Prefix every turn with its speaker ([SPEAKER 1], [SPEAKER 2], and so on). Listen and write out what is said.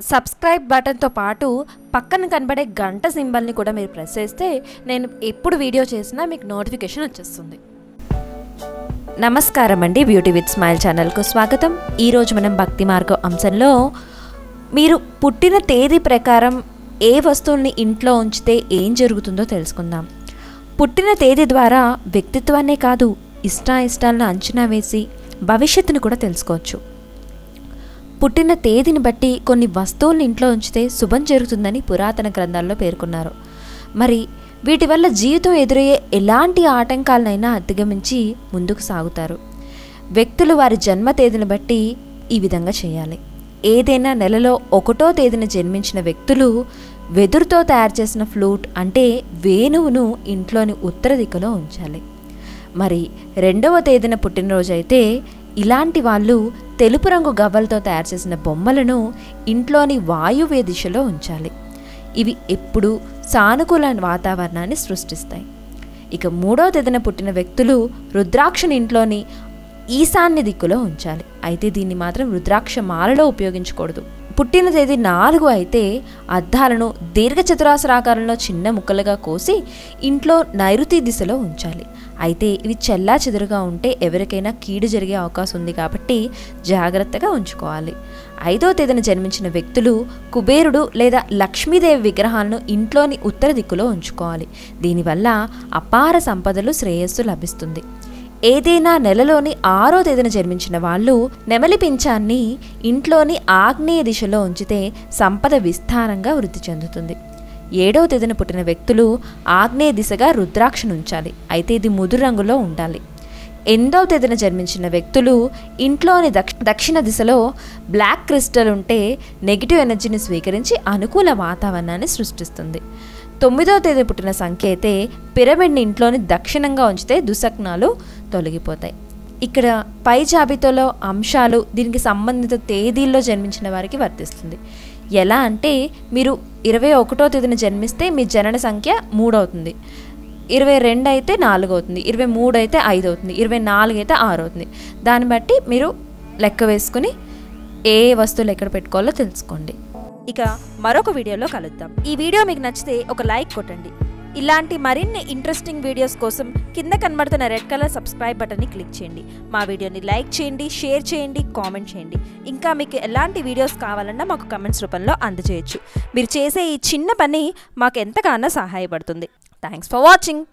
[SPEAKER 1] Subscribe బటన్తో పాటు పక్కన కనబడే గంట సింబల్ని కూడా మీరు ప్రెస్ చేస్తే నేను ఎప్పుడు వీడియో చేసినా మీకు నోటిఫికేషన్ వచ్చేస్తుంది. నమస్కారం అండి బ్యూటీ విత్ స్మైల్ ఛానల్కు స్వాగతం. ఈరోజు మనం భక్తి మార్గం అంశంలో మీరు పుట్టిన తేదీ ప్రకారం ఏ వస్తువుల్ని ఇంట్లో ఉంచితే ఏం జరుగుతుందో తెలుసుకుందాం. పుట్టిన తేదీ ద్వారా వ్యక్తిత్వాన్నే కాదు ఇష్టాయిష్టాలను అంచనా వేసి భవిష్యత్తును కూడా తెలుసుకోవచ్చు. పుట్టిన తేదీని బట్టి కొన్ని వస్తువులను ఇంట్లో ఉంచితే శుభం జరుగుతుందని పురాతన గ్రంథాల్లో పేర్కొన్నారు. మరి వీటి వల్ల జీవితం ఎదురయ్యే ఎలాంటి ఆటంకాలనైనా అధిగమించి ముందుకు సాగుతారు. వ్యక్తులు వారి జన్మ తేదీని బట్టి ఈ విధంగా చేయాలి. ఏదైనా నెలలో ఒకటో తేదీన జన్మించిన వ్యక్తులు వెదురుతో తయారు చేసిన ఫ్లూట్ అంటే వేణువును ఇంట్లోని ఉత్తర దిక్కులో ఉంచాలి. మరి రెండవ తేదీన పుట్టినరోజు అయితే ఇలాంటి వాళ్ళు తెలుపు రంగు గవ్వలతో తయారు చేసిన బొమ్మలను ఇంట్లోని వాయువ్య దిశలో ఉంచాలి. ఇవి ఎప్పుడూ సానుకూల వాతావరణాన్ని సృష్టిస్తాయి. ఇక మూడో తేదీన పుట్టిన వ్యక్తులు రుద్రాక్షని ఇంట్లోని ఈశాన్య దిక్కులో ఉంచాలి. అయితే దీన్ని మాత్రం రుద్రాక్ష మాలలో ఉపయోగించకూడదు. పుట్టిన తేదీ నాలుగు అయితే అద్దాలను దీర్ఘచతురాసరాకారంలో చిన్న ముక్కలుగా కోసి ఇంట్లో నైరుతి దిశలో ఉంచాలి. అయితే ఇవి చెల్లా చెదురుగా ఉంటే ఎవరికైనా కీడు జరిగే అవకాశం ఉంది కాబట్టి జాగ్రత్తగా ఉంచుకోవాలి. ఐదో తేదీన జన్మించిన వ్యక్తులు కుబేరుడు లేదా లక్ష్మీదేవి విగ్రహాలను ఇంట్లోని ఉత్తర దిక్కులో ఉంచుకోవాలి. దీనివల్ల అపార సంపదలు శ్రేయస్సు లభిస్తుంది. ఏదైనా నెలలోని ఆరో తేదీన జన్మించిన వాళ్ళు నెమలి పింఛాన్ని ఇంట్లోని ఆగ్నేయ దిశలో ఉంచితే సంపద విస్తారంగా వృద్ధి చెందుతుంది. ఏడవ తేదీన పుట్టిన వ్యక్తులు ఆగ్నేయ దిశగా రుద్రాక్షను ఉంచాలి అయితే ఇది ముదురు రంగులో ఉండాలి. ఎనిమిదవ తేదీన జన్మించిన వ్యక్తులు ఇంట్లోని దక్ష దక్షిణ దిశలో బ్లాక్ క్రిస్టల్ ఉంటే నెగిటివ్ ఎనర్జీని స్వీకరించి అనుకూల వాతావరణాన్ని సృష్టిస్తుంది. తొమ్మిదవ తేదీ పుట్టిన సంఖ్య అయితే పిరమిడ్ని ఇంట్లోని దక్షిణంగా ఉంచితే దుసక్నాలు తొలగిపోతాయి. ఇక్కడ పై జాబితాలో అంశాలు దీనికి సంబంధిత తేదీల్లో జన్మించిన వారికి వర్తిస్తుంది. ఎలా అంటే మీరు ఇరవై ఒకటో తేదీన జన్మిస్తే మీ జనన సంఖ్య మూడు అవుతుంది ఇరవై రెండు అయితే నాలుగు అవుతుంది ఇరవై మూడు అయితే ఐదు అవుతుంది ఇరవై నాలుగు అయితే ఆరు అవుతుంది దాన్ని బట్టి మీరు లెక్క వేసుకుని ఏ వస్తువులు ఎక్కడ పెట్టుకోవాలో తెలుసుకోండి. ఇక మరొక వీడియోలో కలుద్దాం. ఈ వీడియో మీకు నచ్చితే ఒక లైక్ కొట్టండి. ఇలాంటి మరిన్ని ఇంట్రెస్టింగ్ వీడియోస్ కోసం కింద కనబడుతున్న రెడ్ కలర్ సబ్స్క్రైబ్ బటన్ని క్లిక్ చేయండి. మా వీడియోని లైక్ చేయండి షేర్ చేయండి కామెంట్ చేయండి. ఇంకా మీకు ఎలాంటి వీడియోస్ కావాలన్నా మాకు కమెంట్స్ రూపంలో అందజేయచ్చు. మీరు చేసే ఈ చిన్న పని మాకు ఎంతగానో సహాయపడుతుంది. Thanks for watching